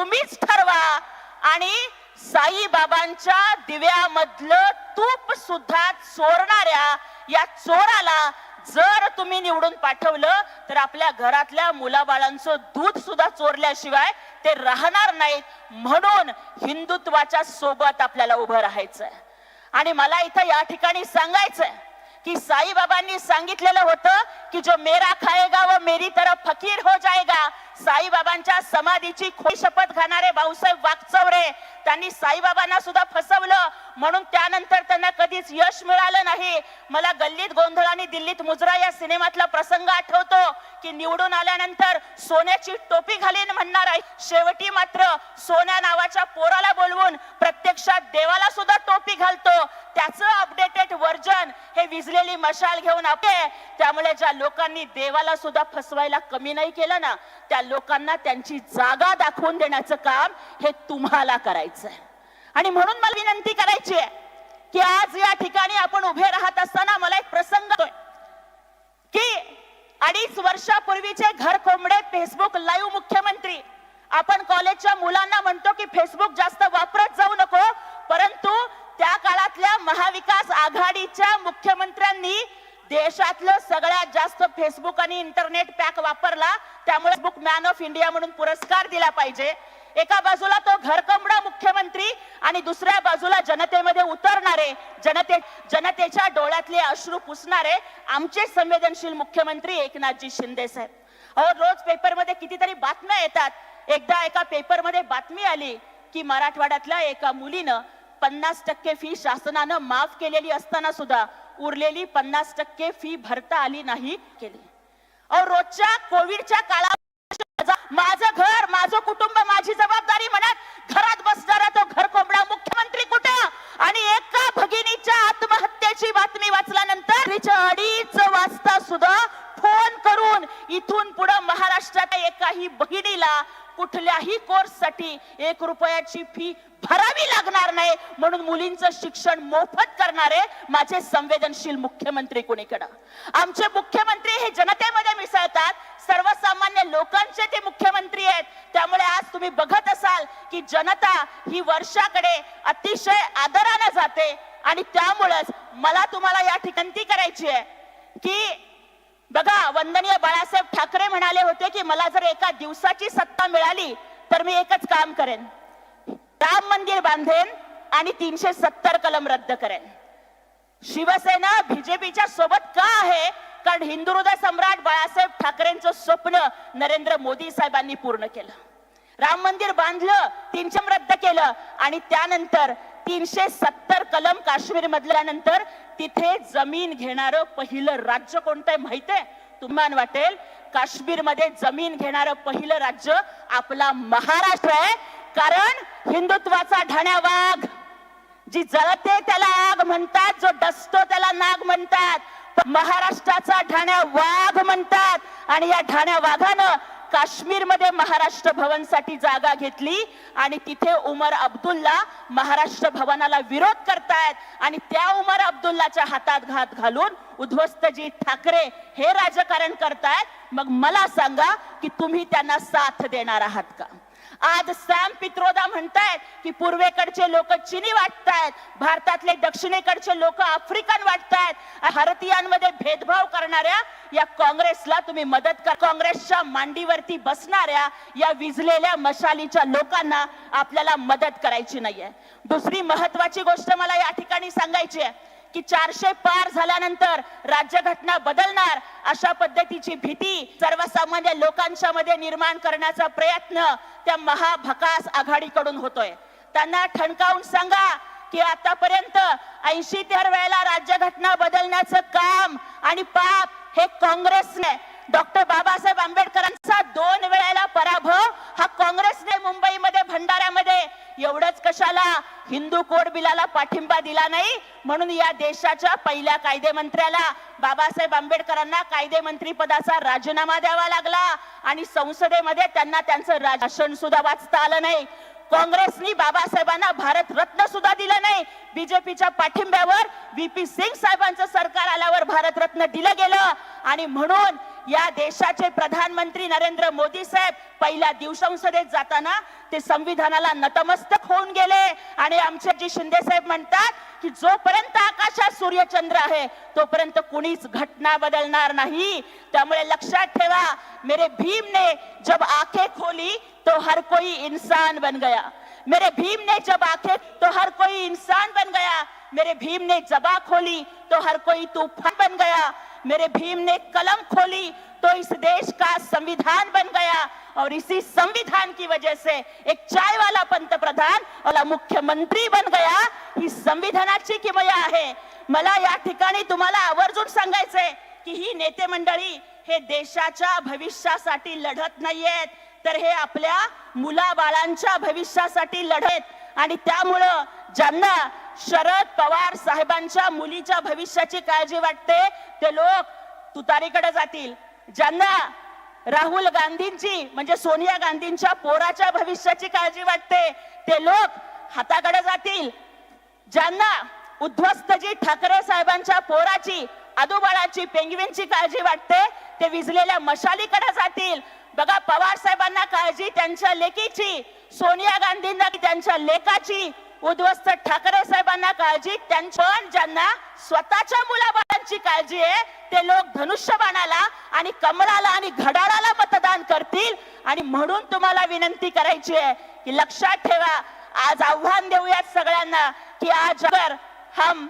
तुम्हीच ठरवा. आणि साईबाबांच्या दिव्यामधलं तूप सुद्धा चोरणाऱ्या या चोराला जर तुम्ही निवडून पाठवलं तर आपल्या घरातल्या मुलाबाळांचं दूध सुद्धा चोरल्याशिवाय ते राहणार नाहीत. म्हणून हिंदुत्वाच्या सोबत आपल्याला उभं राहायचंय. आणि मला इथं या ठिकाणी सांगायचंय की साईबाबांनी सांगितलेलं होतं की जो मेरा खाएगा व मेरी तरफ फकीर हो जाएगा. साईबाबांच्या समाधीची खोई शपथ घाणारे भाऊसाहेब वागचवरे त्यांनी साईबाबांना सुद्धा फसवलं. म्हणून त्यानंतर त्यांना कधीच यश मिळालं नाही. मला गल्लीत गोंधळ आणि दिल्लीत मुजरा या सिनेमातला प्रसंग आठवतो की निवडून आल्यानंतर सोन्याची टोपी घालीन म्हणणार आहे. शेवटी मात्र सोन्या नावाच्या पोराला बोलवून प्रत्यक्षात देवाला सुद्धा टोपी घालतो. त्याचं अपडेटेड व्हर्जन हे विजलेली मशाल घेऊन आपले. त्यामुळे ज्या लोकांनी देवाला सुद्धा फसवायला कमी नाही केलं ना त्या लोकांना त्यांची जागा दाखवून देण्याचं काम हे तुम्हाला करायचं आहे आणि म्हणून मला विनंती करायची आहे की आज या ठिकाणी आपण उभे राहत असताना मला एक प्रसंग की अडीच वर्षापूर्वीचे घर कोंबडे फेसबुक लाईव्ह मुख्यमंत्री. आपण कॉलेजच्या मुलांना म्हणतो की फेसबुक जास्त वापरत जाऊ नको परंतु त्या काळातल्या महाविकास आघाडीच्या मुख्यमंत्र्यांनी देशातलं सगळ्यात जास्त फेसबुक आणि इंटरनेट पॅक वापरला त्यामुळे बुक मॅन ऑफ इंडिया म्हणून पुरस्कार दिला पाहिजे. एका बाजूला तो घरकमडा मुख्यमंत्री आणि दुसऱ्या बाजूला जनतेमध्ये उतरणारे जनते जनतेच्या डोळ्यातले अश्रू पुसणारे आमचे संवेदनशील मुख्यमंत्री एकनाथजी शिंदे साहेब. अहो रोज पेपरमध्ये कितीतरी बातम्या येतात. एकदा एका पेपरमध्ये बातमी आली की मराठवाड्यातल्या एका मुलीनं पन्नास टक्के फी शासनानं माफ केलेली असताना सुद्धा उरलेली पन्नास टक्के फी भरता आली नाही केली. अहो रोजच्या कोविडच्या काळात माझं घर माझं कुटुंब माझी जबाबदारी म्हणत घरात बसणारा तो घर कोंबडा मुख्यमंत्री कुठं? आणि एका भगिनीच्या आत्महत्येची बातमी वाचल्यानंतर तिच्या अडीच वाजता सुद्धा फोन करून इथून पुढे महाराष्ट्राच्या एकाही भगिनीला कुठल्याही कोर्ससाठी एक रुपयाची फी भरावी लागणार नाही. म्हणून मुलींचं शिक्षण मोफत करणारे माझे संवेदनशील मुख्यमंत्री कोणीकडं? आमचे मुख्यमंत्री हे जनतेमध्ये मिसळतात. सर्वसामान्य लोकांचे ते मुख्यमंत्री आहेत. त्यामुळे आज तुम्ही बघत असाल की जनता ही वर्षाकडे अतिशय आदरानं जाते. आणि त्यामुळेच मला तुम्हाला या ठिकाणी करायची आहे की बघा वंदनीय बाळासाहेब ठाकरे म्हणाले होते की मला जर एका दिवसाची सत्ता मिळाली तर मी एकच काम करेन. राम मंदिर बांधेन आणि तीनशे सत्तर कलम रद्द करेन. शिवसेना बीजेपीच्या सोबत का आहे? कारण हिंदू हृदय सम्राट बाळासाहेब ठाकरेंचं स्वप्न नरेंद्र मोदी साहेबांनी पूर्ण केलं. राम मंदिर बांधलं तीनशे रद्द केलं आणि त्यानंतर तीनशे सत्तर कलम काश्मीर मधल्यानंतर तिथे जमीन घेणारं पहिलं राज्य कोणतं आहे माहितीये? तुम्हाला वाटेल काश्मीरमध्ये जमीन घेणारं पहिलं राज्य आपला महाराष्ट्र आहे. कारण हिंदुत्वाचा ढाण्या वाघ जी जळते त्याला आग म्हणतात जो डसतो त्याला नाग म्हणतात. महाराष्ट्राचा ढाण्या वाघ म्हणतात. आणि या ढाण्या वाघानं काश्मीरमध्ये महाराष्ट्र भवनसाठी जागा घेतली आणि तिथे उमर अब्दुल्ला महाराष्ट्र भवनाला विरोध करतायत. आणि त्या उमर अब्दुल्लाच्या हातात घात घालून उद्ध्वस्तजी ठाकरे हे राजकारण करतायत. मग मला सांगा की तुम्ही त्यांना साथ देणार आहात का? आज सॅम पित्रोदा म्हणतायत की पूर्वेकडचे लोक चिनी वाटतायत भारतातले दक्षिणेकडचे लोक आफ्रिकन वाटतायत. भारतीयांमध्ये भेदभाव करणाऱ्या या काँग्रेसला तुम्ही मदत कर. काँग्रेसच्या मांडीवरती बसणाऱ्या या विजलेल्या मशालीच्या लोकांना आपल्याला मदत करायची नाहीये. दुसरी महत्वाची गोष्ट मला या ठिकाणी सांगायची आहे. की चारशे पार झाल्यानंतर राज्यघटना बदलणार अशा पद्धतीची भीती सर्वसामान्य लोकांच्या मध्ये निर्माण करण्याचा प्रयत्न त्या महाभकास आघाडीकडून होतोय. त्यांना ठणकावून सांगा की आतापर्यंत ऐंशी तेर वेळेला राज्यघटना बदलण्याचं काम आणि पाप हे काँग्रेसने डॉक्टर बाबासाहेब आंबेडकरांचा दोन वेळेला पराभव हा काँग्रेसने मुंबईमध्ये भंडाऱ्यामध्ये एवढंच कशाला हिंदू कोड बिलाला पाठिंबा दिला नाही? म्हणून या देशाच्या पहिल्या कायदेमंत्र्याला बाबासाहेब आंबेडकरांना कायदेमंत्री पदाचा राजीनामा द्यावा लागला आणि संसदेमध्ये त्यांना त्यांचं भाषण सुद्धा वाचता आलं नाही. काँग्रेसनी बाबासाहेबांना भारत रत्न सुद्धा दिलं नाही. बीजेपीच्या पाठिंब्यावर व्ही पी सिंग साहेबांचं सरकार आल्यावर भारतरत्न दिलं गेलं. आणि म्हणून या देशाचे प्रधानमंत्री नरेंद्र मोदी साहेब पहिल्या दिवसंसदेत जाताना ते संविधानाला नतमस्तक होऊन गेले. आणि आमचे जी शिंदे साहेब म्हणतात की जोपर्यंत आकाशात सूर्यचंद्र आहे तोपर्यंत कुणीच घटना बदलणार नाही. त्यामुळे लक्षात ठेवा मेरे भीम ने जब आखे खोली तो हर कोई इंसान बन गया. मेरे भीम ने जब आखे तो हर कोई इंसान बन गया. मेरे भीम ने जबा खोली तो हर कोई तूफान बन गया. मेरे भीम ने कलम खोली तो इस देश का संविधान बन गया और इसी संविधान की वजह से एक चाय वाला पंतप्रधान वाला मुख्यमंत्री बन गया। ही संविधानाची किमया आहे। मला या ठिकाणी तुम्हाला आवर्जून सांगायचंय की ही नेते मंडळी हे देशाच्या भविष्यासाठी लढत नाहीयेत तर हे आपल्या मुलाबाळांच्या भविष्यासाठी लढत आणि त्यामुळं ज्यांना शरद पवार साहेबांच्या मुलीच्या भविष्याची काळजी वाटते. ते लोक तुतारीकडे जातील. ज्यांना राहुल गांधींची म्हणजे सोनिया गांधींच्या पोराच्या भविष्याची काळजी वाटते ते लोक हाताकडे जातील. ज्यांना उद्ध्वस्तजी ठाकरे साहेबांच्या पोराची आदोबाळाची पेंगवींची काळजी वाटते ते विजलेल्या मशालीकडे जातील. बघा पवार साहेबांना काळजी त्यांच्या लेकीची सोनिया गांधींना त्यांच्या लेकाची उद्ध्वस्त ठाकरे साहेबांना काळजी. त्यांच्या ज्यांना स्वतःच्या मुलाबाळांची काळजी आहे ते लोक धनुष्यबाणाला आणि कमळाला आणि घड्याळाला मतदान करतील. आणि म्हणून तुम्हाला विनंती करायची आहे की लक्षात ठेवा आज आव्हान देऊयात सगळ्यांना की आज अगर हम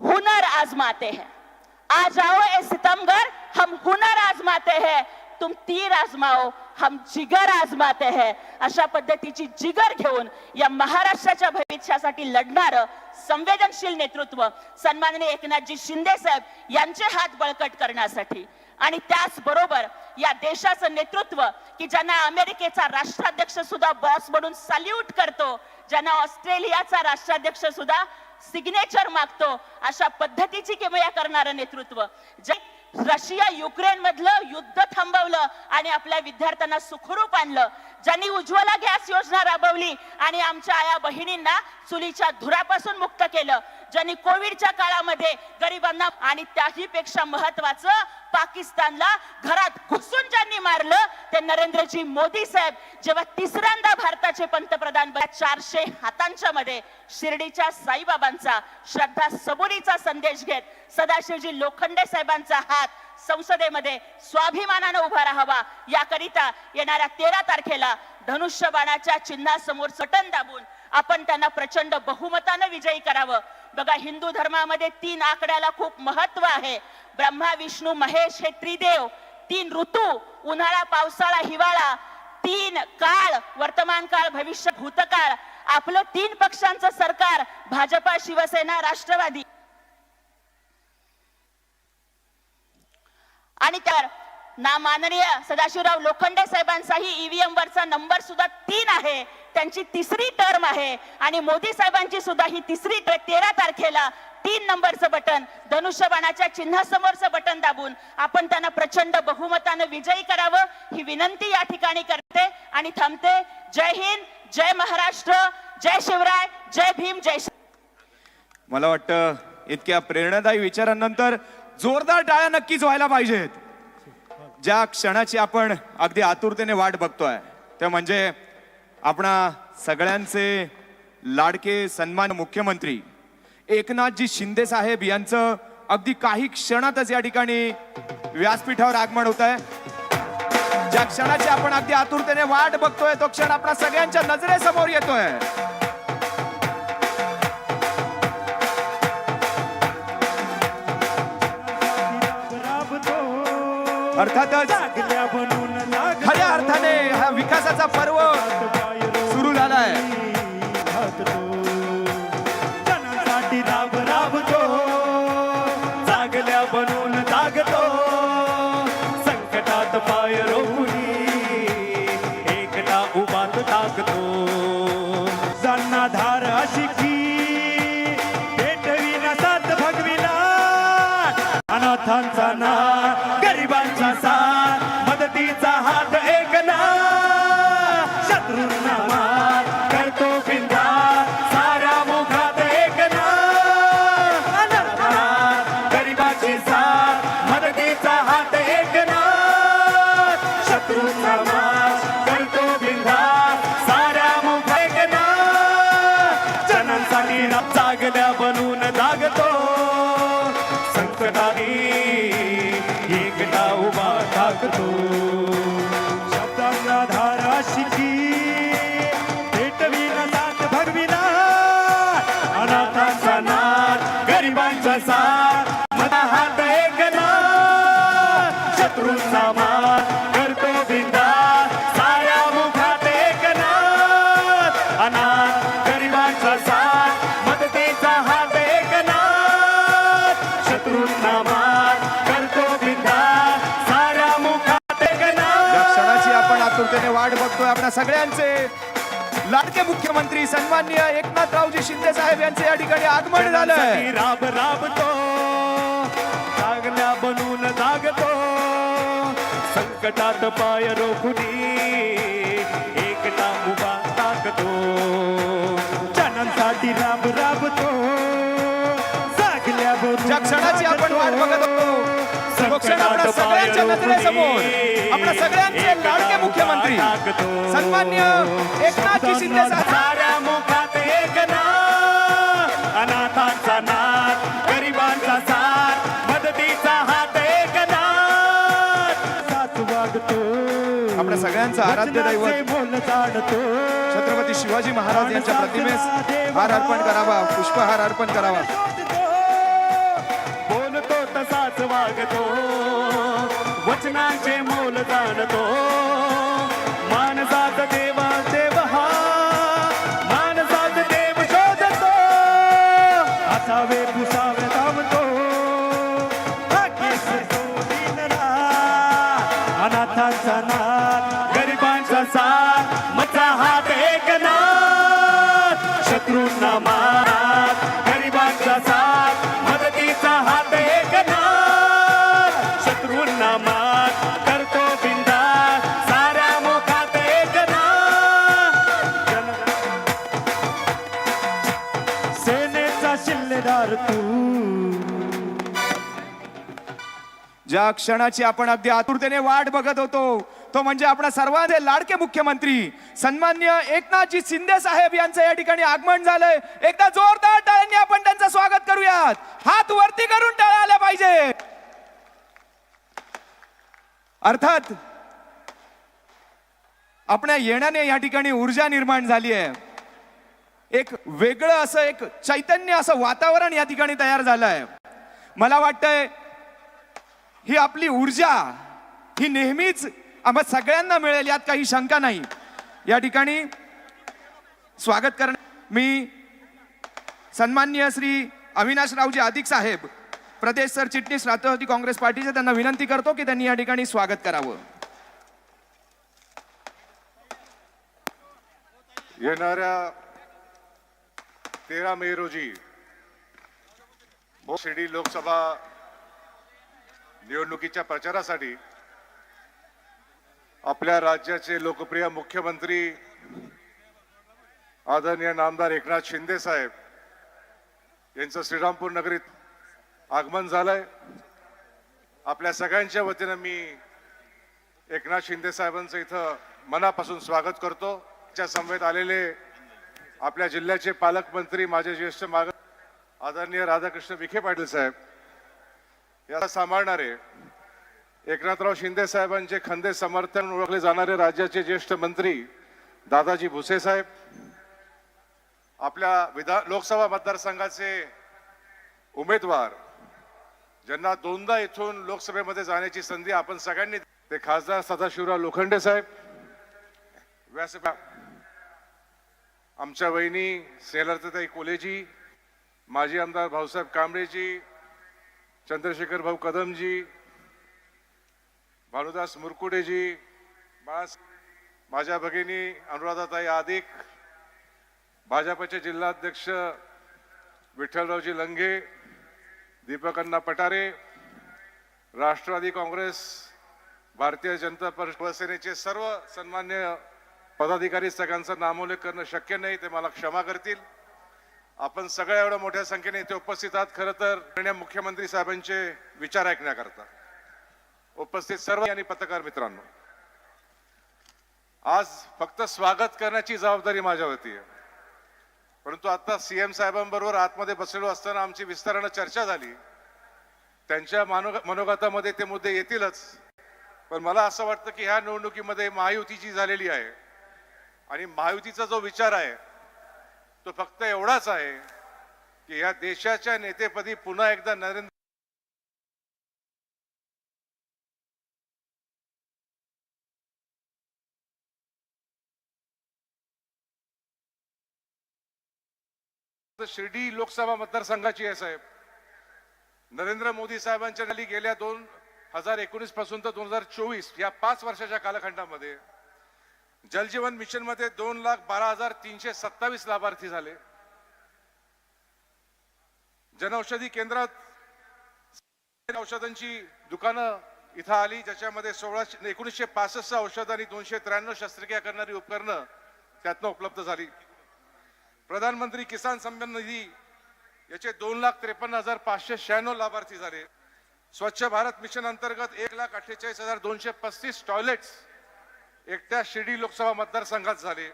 हुनर आजमाते हैं. आ जाओ ए सितमगर हम हुनर आजमाते हैं. तुम तीर आजमाओ हम जिगर आजमाते हैं. अशा पद्धतीची जिगर घेऊन या महाराष्ट्राच्या भविष्यासाठी लढणारं संवेदनशील नेतृत्व सन्माननीय एकनाथजी शिंदे साहेब यांचे हात बळकट करण्यासाठी. आणि त्याचबरोबर या देशाचं नेतृत्व की ज्यांना अमेरिकेचा राष्ट्राध्यक्ष सुद्धा बॉस म्हणून सल्यूट करतो ज्यांना ऑस्ट्रेलियाचा राष्ट्राध्यक्ष सुद्धा सिग्नेचर मागतो अशा पद्धतीची किमया करणारं नेतृत्व. जे रशिया युक्रेन मधलं युद्ध थांबवलं आणि आपल्या विद्यार्थ्यांना सुखरूप आणलं. ज्यांनी उज्ज्वला गॅस योजना राबवली आणि आमच्या आया बहिणींना चुलीच्या धुरापासून मुक्त केलं ज्यांनी कोविडच्या काळामध्ये गरिबांना आणि त्याही पेक्षा महत्वाचं पाकिस्तानला घरात घुसून ज्यांनी मारलं ते नरेंद्रजी मोदी साहेब जेव्हा तिसऱ्यांदा भारताचे पंतप्रधान चारशे हातांच्या मध्ये शिर्डीच्या साईबाबांचा श्रद्धा सबुरीचा संदेश घेत सदाशिवजी लोखंडे साहेबांचा हात संसदेमध्ये स्वाभिमानानं उभा राहावा. याकरिता येणाऱ्या तेरा तारखेला धनुष्यबाणाच्या चिन्हासमोर सटन दाबून आपण त्यांना प्रचंड बहुमतानं विजयी करावं. बघा हिंदू धर्मामध्ये तीन आकड्याला खूप महत्त्व आहे. ब्रह्मा विष्णू महेश हे त्रिदेव तीन ऋतू उन्हाळा पावसाळा हिवाळा तीन काळ वर्तमान काळ भविष्य भूतकाळ. आपलं तीन पक्षांचं सरकार भाजपा शिवसेना राष्ट्रवादी. आणि त्यावर ना माननीय सदाशिवराव लोखंडे साहेबांचाही ईव्हीएम वरचा नंबर सुद्धा तीन आहे. त्यांची तिसरी टर्म आहे. आणि मोदी साहेबांची सुद्धा ही तिसरी तेरा तारखेला तीन नंबरचं बटन धनुष्यबाणाच्या चिन्हासमोरचं बटन दाबून आपण त्यांना प्रचंड बहुमतानं विजयी करावं ही विनंती या ठिकाणी करते. आणि थांबते. जय हिंद जय महाराष्ट्र जय शिवराय जय भीम जय मला वाटतं इतक्या प्रेरणादायी विचारांनंतर जोरदार टाळ्या नक्कीच व्हायला पाहिजेत. ज्या क्षणाची आपण अगदी आतुरतेने वाट बघतोय ते म्हणजे आपणा सगळ्यांचे लाडके सन्मान मुख्यमंत्री एकनाथजी शिंदे साहेब यांचं अगदी काही क्षणातच या ठिकाणी व्यासपीठावर आगमन होत आहे ज्या क्षणाची आपण अगदी आतुरतेने वाट बघतोय तो क्षण आपल्या सगळ्यांच्या नजरेसमोर येतोय. अर्थातच खऱ्या अर्थाने हा विकासाचा पर्व. नाही आपल्या सगळ्यांचे. लाडके मुख्यमंत्री सन्माननीय एकनाथरावजी शिंदे साहेब यांचे या ठिकाणी आगमन झालंय. जनासाठी राब राबतो चांगल्या बनून जागतो संकटात पाय रोखुनी एकटा उभा टाकतो जनांसाठी राब राबतो जागल्या क्षणाची आपण वाट बघत क्षण आपल्या सगळ्यांच्या नजरेसमोर आपल्या सगळ्यांचे लाडके मुख्यमंत्री सन्मान्य एकनाथजी शिंदे मुखात एक नाथ. अनाथांचा नाथ गरिबांचा साथ मदतीचा हात एक वागतो आपल्या सगळ्यांचं आराध्य दैवत छत्रपती शिवाजी महाराज यांच्या प्रतिमेस हार अर्पण करावा पुष्पहार अर्पण करावा. तसाच वागतो. वचनांचे मोल जाणतो. मानसात देवा सेनेचा शिल्लेदार तू? ज्या क्षणाची आपण अगदी आतुरतेने वाट बघत होतो तो म्हणजे आपला सर्वांचे लाडके मुख्यमंत्री सन्मान्य एकनाथजी शिंदे साहेब यांचं या ठिकाणी आगमन झालंय. एकदा जोरदार टाळ्यांनी आपण त्यांचं स्वागत करूयात. हात वरती करून टाळ्या आल्या पाहिजे. अर्थात आपल्या येण्याने या ठिकाणी ऊर्जा निर्माण झाली आहे. एक वेगळं असं एक चैतन्य असं वातावरण या ठिकाणी तयार झालं आहे मला वाटतंय ही आपली ऊर्जा ही नेहमीच आम्हा सगळ्यांना मिळेल यात काही शंका नाही. या ठिकाणी स्वागत करण मी सन्माननीय श्री अविनाशरावजी अधिक साहेब प्रदेश सरचिटणीस राष्ट्रवादी काँग्रेस पार्टीचे त्यांना विनंती करतो की त्यांनी या ठिकाणी स्वागत करावं. येणाऱ्या तेरा मे रोजी शिर्डी लोकसभा निवडणुकीच्या प्रचारासाठी आपल्या राज्याचे लोकप्रिय मुख्यमंत्री आदरणीय नामदार एकनाथ शिंदे साहेब यांचं श्रीरामपूर नगरीत आगमन झालंय. आपल्या सगळ्यांच्या वतीनं मी एकनाथ शिंदे साहेबांचं इथं मनापासून स्वागत करतो. त्या समवेत आलेले आपल्या जिल्ह्याचे पालकमंत्री माझे ज्येष्ठ माग आदरणीय राधाकृष्ण विखे पाटील साहेब. याला सांभाळणारे एकनाथराव शिंदे साहेबांचे खंदे समर्थन ओळखले जाणारे राज्याचे ज्येष्ठ मंत्री दादाजी भुसे साहेब. आपल्या विधान लोकसभा मतदारसंघाचे उमेदवार ज्यांना दोनदा इथून लोकसभेमध्ये जाण्याची संधी आपण सगळ्यांनी ते खासदार सदाशिवराव लोखंडे साहेब. व्यासपीठ आमच्या वहिनी स्नेहलताई कोलेजी माजी आमदार भाऊसाहेब कांबळेजी चंद्रशेखर भाऊ कदमजी भानुदास मुरकुडेजी बाळास माझ्या भगिनी अनुराधाताई आदिक भाजपचे जिल्हाध्यक्ष विठ्ठलरावजी लंघे दीपक पटारे राष्ट्रवादी काँग्रेस भारतीय जनता पक्ष शिवसेनेचे सर्व सन्मान्य पदाधिकारी सगळ्यांचं नामोल्लेख करणं शक्य नाही ते मला क्षमा करतील. आपण सगळ्या एवढ्या मोठ्या संख्येने इथे उपस्थित आहात. खरं तर मुख्यमंत्री साहेबांचे विचार ऐकण्याकरता. उपस्थित सर्व आणि पत्रकार मित्रांनो आज फक्त स्वागत करण्याची जबाबदारी माझ्यावरती आहे. परंतु आता सीएम साहेबांबरोबर आतमध्ये बसलेलो असताना आमची विस्तारानं चर्चा झाली. त्यांच्या मानो मनोगतामध्ये ते मुद्दे येतीलच. पण मला असं वाटतं की ह्या निवडणुकीमध्ये महायुतीची झालेली आहे. आणि महायुतीचा जो विचार आहे तो फक्त एवढाच आहे की या देशाच्या नेतेपदी पुन्हा एकदा नरेंद्र शिर्डी लोकसभा मतदारसंघाची आहे साहेब. नरेंद्र मोदी साहेबांच्या गेल्या दोन हजार एकोणीसपासून तर दोन हजार चोवीस या पाच वर्षाच्या कालखंडामध्ये जलजीवन मिशनमध्ये दोन लाख बारा हजार तीनशे सत्तावीस लाभार्थी झाले. जनौषधी केंद्रात औषधांची दुकानं इथं आली ज्याच्यामध्ये सोळाशे एकोणीसशे पासष्ट औषध आणि दोनशे त्र्याण्णव शस्त्रक्रिया करणारी उपकरणं त्यातनं उपलब्ध झाली. प्रधानमंत्री किसान सन्मान निधी याचे दोन लाख त्रेपन्न हजार पाचशे शहाण्णव लाभार्थी झाले. स्वच्छ भारत मिशन अंतर्गत एक लाख अठ्ठेचाळीस हजार दोनशे पस्तीस टॉयलेट्स एकट्या शिर्डी लोकसभा मतदारसंघात झाले.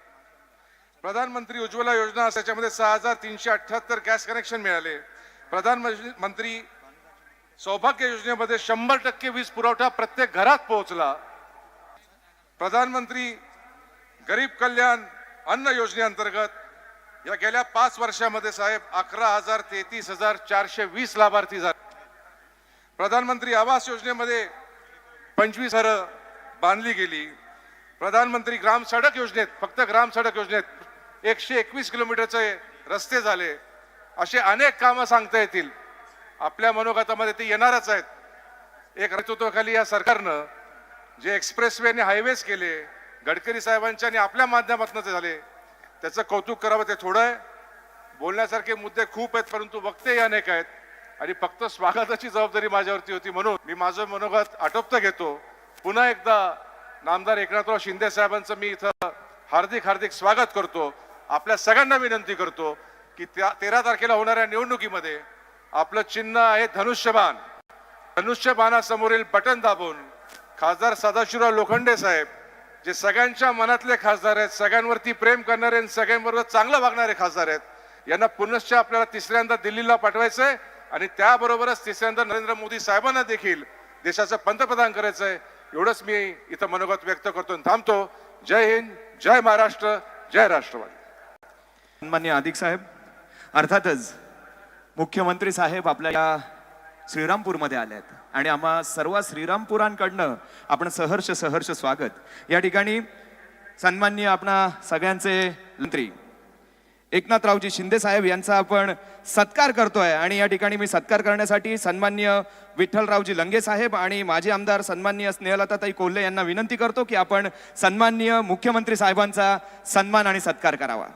प्रधानमंत्री उज्ज्वला योजना त्याच्यामध्ये सहा हजार तीनशे अठ्ठ्याहत्तर गॅस कनेक्शन मिळाले. प्रधानमंत्री सौभाग्य योजनेमध्ये शंभर टक्के वीज पुरवठा प्रत्येक घरात पोहोचला. प्रधानमंत्री गरीब कल्याण अन्न योजनेअंतर्गत या गेल्या पाच वर्षामध्ये साहेब अकरा हजार तेहतीस हजार चारशे वीस लाभार्थी झाले. प्रधानमंत्री आवास योजनेमध्ये पंचवीस हरं बांधली गेली. प्रधानमंत्री ग्राम सडक योजनेत फक्त ग्राम सडक योजनेत एकशे एकवीस किलोमीटरचे रस्ते झाले. असे अनेक कामं सांगता येतील. आपल्या मनोगतामध्ये ते येणारच आहेत. एक नेतृत्वाखाली या सरकारनं जे एक्सप्रेसवे आणि हायवेज केले गडकरी साहेबांच्या आणि आपल्या माध्यमातून ते झाले त्याचं कौतुक करावं ते थोडं आहे. बोलण्यासारखे मुद्दे खूप आहेत परंतु वक्ते अनेक आहेत. आणि फक्त स्वागताची जबाबदारी माझ्यावरती होती म्हणून मी माझं मनोगत आटोपतं घेतो. पुन्हा एकदा नामदार एकनाथराव शिंदे साहेबांचं मी इथं हार्दिक हार्दिक स्वागत करतो. आपल्या सगळ्यांना विनंती करतो की त्या तेरा तारखेला होणाऱ्या निवडणुकीमध्ये आपलं चिन्ह आहे धनुष्यबाण. धनुष्यबाणासमोरील बटन दाबून खासदार सदाशिवराव लोखंडे साहेब जे सगळ्यांच्या मनातले खासदार आहेत सगळ्यांवरती प्रेम करणारे आणि सगळ्यांबरोबर चांगलं वागणारे खासदार आहेत यांना पुनश्च आपल्याला तिसऱ्यांदा दिल्लीला पाठवायचंय आणि त्याबरोबरच तिसऱ्यांदा नरेंद्र मोदी साहेबांना देखील देशाचं पंतप्रधान करायचं आहे एवढंच मी इथं मनोगत व्यक्त करतो आणि थांबतो. जय हिंद जय महाराष्ट्र जय राष्ट्रवादी. मान्य अधिक साहेब अर्थातच मुख्यमंत्री साहेब आपल्या या श्रीरामपूरमध्ये आले आहेत आणि आम्हा सर्व श्रीरामपुरांकडनं आपण सहर्ष सहर्ष स्वागत. या ठिकाणी सन्माननीय आपणा सगळ्यांचे मंत्री एकनाथरावजी शिंदे साहेब यांचा आपण सत्कार करतोय. आणि या ठिकाणी मी सत्कार करण्यासाठी सन्मान्य विठ्ठलरावजी लंगे साहेब आणि माजी आमदार सन्मान्य स्नेहलताताई कोल्हे यांना विनंती करतो की आपण सन्माननीय मुख्यमंत्री साहेबांचा सन्मान आणि सत्कार करावा.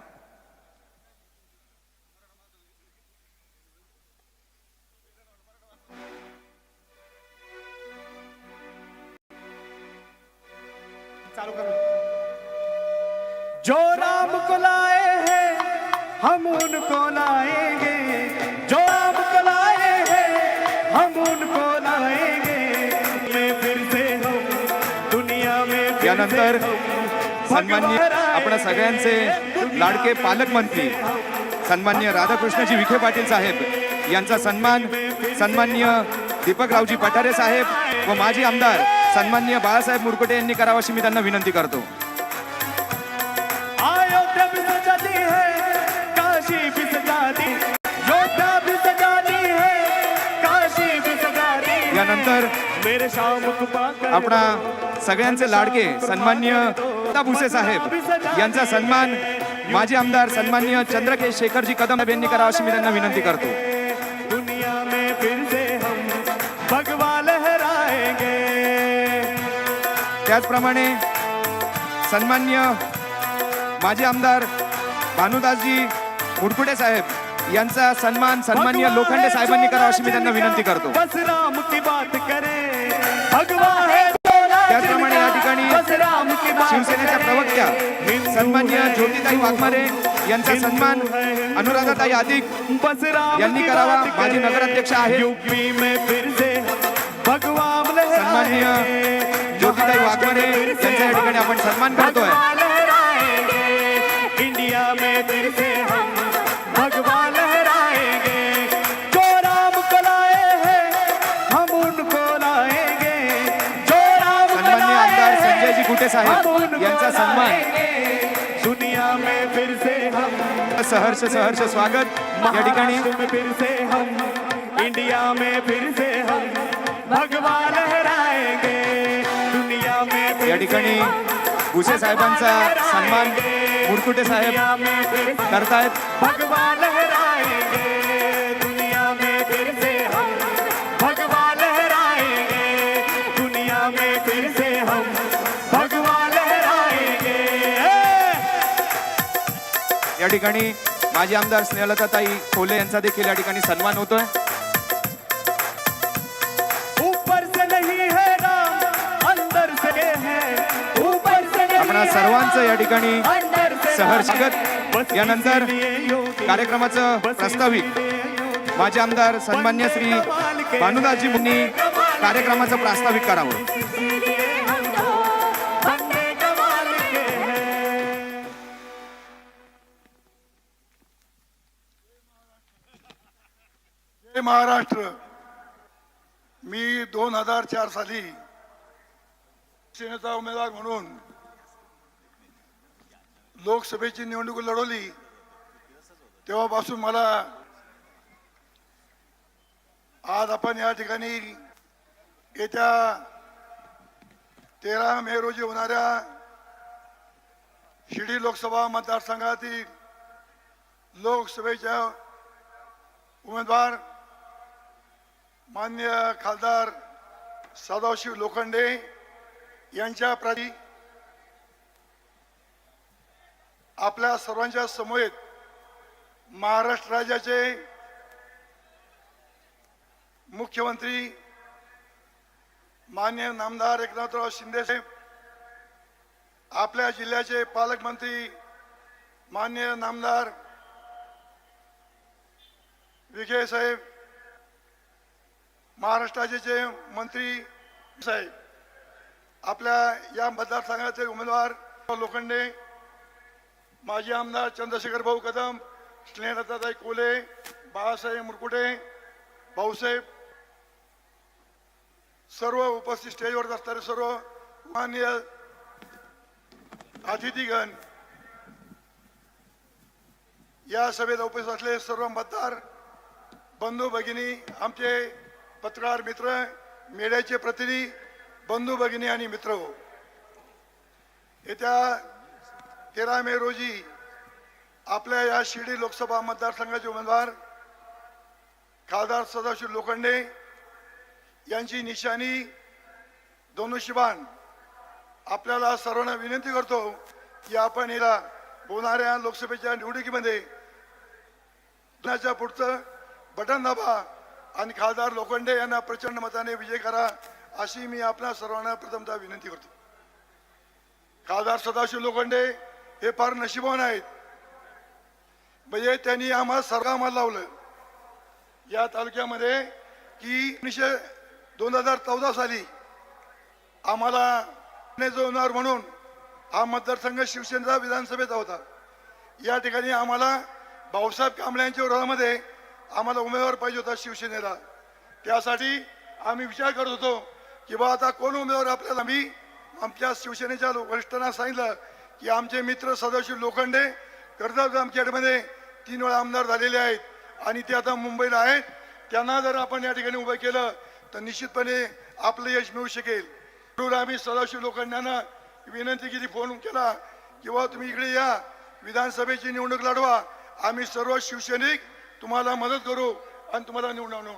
जो राम को लाए हैं हम उनको लाएंगे जो को लाए हैं हम उनको लाएंगे। में फिर से हम दुनिया में यानंतर आपण आएंगे। सगळ्यांचे लाडके पालकमंत्री सन्माननीय राधाकृष्णजी विखे पाटील साहेब यांचा सन्मान सन्माननीय दीपकरावजी पठारे साहेब व माजी आमदार सन्माननीय बाळासाहेब मुरकुटे यांनी करावं अशी मी त्यांना विनंती करतो. आपणा सगळ्यांचे लाडके सन्मान्य भुसे साहेब. यांचा सन्मान माजी आमदार सन्मान्य चंद्रकेश शेखरजी कदम यांनी करावा अशी मी त्यांना विनंती करतो. दुनिया में फिर से हम भगवा लहराएंगे त्याचप्रमाणे सन्मान्य माजी आमदार भानुदासजी मुरकुटे साहेब यांचा सन्मान सन्मान्य लोखंडे साहेबांनी करावा अशी मी त्यांना विनंती करतो. बस राम की बात करे. त्याचप्रमाणे या ठिकाणी शिवसेनेच्या प्रवक्त्या सन्मान्य ज्योतिताई वाघमारे यांचा सन्मान अनुराधाताई अधिक यांनी करावा. बात माजी नगराध्यक्ष आहे सन्मान्य ज्योतिताई वाघमारे यांचा या ठिकाणी आपण सन्मान करतोय इंडिया में साहेब यांचा सन्मान. दुनिया में फिर से हम. सहर्ष सहर्ष स्वागत. या ठिकाणी में फिर से हम. इंडिया में फिर से हम. भगवा लहराएंगे दुनिया में या ठिकाणी भुसे साहेबांचा सन्मान मुरकुटे साहेब करतायत. भगवा लहराएंगे ठिकाणी माजी आमदार स्नेहलताताई खोले यांचा देखील या ठिकाणी सन्मान होतोय. ऊपर से नहीं है राम अंदर से है। ऊपर से नहीं आपणा सर्वांचं या ठिकाणी राम, अंदर से सहर्ष राम. स्वागत. बस यानंतर कार्यक्रमाचं योगी, माजी आमदार सन्मान्य श्री भानुदासजी मुंनी कार्यक्रमाचं प्रास्ताविक करावं. महाराष्ट्र. मी दोन हजार चार साली शिवसेनेचा उमेदवार म्हणून लोकसभेची निवडणूक लढवली. तेव्हापासून मला आज आपण या ठिकाणी येत्या तेरा मे रोजी होणाऱ्या शिर्डी लोकसभा मतदारसंघातील लोकसभेच्या उमेदवार मान्य खासदार सदाशिव लोखंडे यांच्या प्राधी आपल्या सर्वांच्या समवेत महाराष्ट्र राज्याचे मुख्यमंत्री मान्य नामदार एकनाथराव शिंदे साहेब आपल्या जिल्ह्याचे पालकमंत्री मान्य नामदार विजय साहेब महाराष्ट्राचे जे मंत्री साहेब आपल्या या मतदारसंघाचे उमेदवार लोखंडे माजी आमदार चंद्रशेखर भाऊ कदम स्नेहलताताई कोले बाळासाहेब मुरकुटे भाऊसाहेब सर्व उपस्थित स्टेजवर असणारे सर्व मान्य अतिथीगण या सभेला उपस्थित असलेले सर्व मतदार बंधू भगिनी आमचे पत्रकार मित्र मेळ्याचे प्रतिनिधी बंधू भगिनी आणि मित्र हो. येत्या तेरा मे रोजी आपल्या या शिर्डी लोकसभा मतदारसंघाचे उमेदवार खासदार सदाशिव लोखंडे यांची निशाणी दोनशिबान आपल्याला सर्वांना विनंती करतो की आपण याला होणाऱ्या लोकसभेच्या निवडणुकीमध्ये पुढचं बटन दाबा आणि खासदार लोखंडे यांना प्रचंड मताने विजय करा अशी मी आपल्या सर्वांना प्रथमतः विनंती करतो. खासदार सदाशिव लोखंडे हे फार नशिबवान आहेत. म्हणजे त्यांनी आम्हाला सरकामाला लावलं. या तालुक्यामध्ये की एकोणीसशे दोन हजार चौदा साली आम्हाला जोडणार म्हणून हा मतदारसंघ शिवसेनेचा विधानसभेचा होता. या ठिकाणी आम्हाला भाऊसाहेब कांबळे यांच्या विरोधामध्ये आम्हाला उमेदवार पाहिजे होता शिवसेनेला. त्यासाठी आम्ही विचार करत होतो की बा आता कोण उमेदवार आपल्याला? मी आमच्या शिवसेनेच्या वरिष्ठांना सांगितलं की आमचे मित्र सदाशिव लोखंडे कर्जत जामखेडमध्ये तीन वेळा आमदार झालेले आहेत आणि ते आता मुंबईला आहेत. त्यांना जर आपण या ठिकाणी उभं केलं तर निश्चितपणे आपलं यश मिळू शकेल. म्हणून आम्ही सदाशिव लोखंड्यांना विनंती केली फोन केला किंवा तुम्ही इकडे या. विधानसभेची निवडणूक लढवा. आम्ही सर्व शिवसैनिक तुम्हाला मदत करू आणि तुम्हाला निवडून आणू.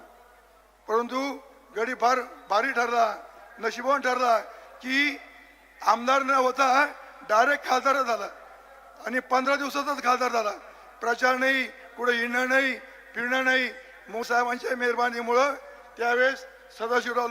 परंतु गडी फार भारी ठरला नशिबवान ठरला की आमदार न होता डायरेक्ट खासदार झाला आणि पंधरा दिवसातच खासदार झाला. प्रचार नाही कुठे हिंडणं नाही फिरणं नाही. मोसाहेबांच्या मेहरबानीमुळं त्यावेळेस सदाशिवराव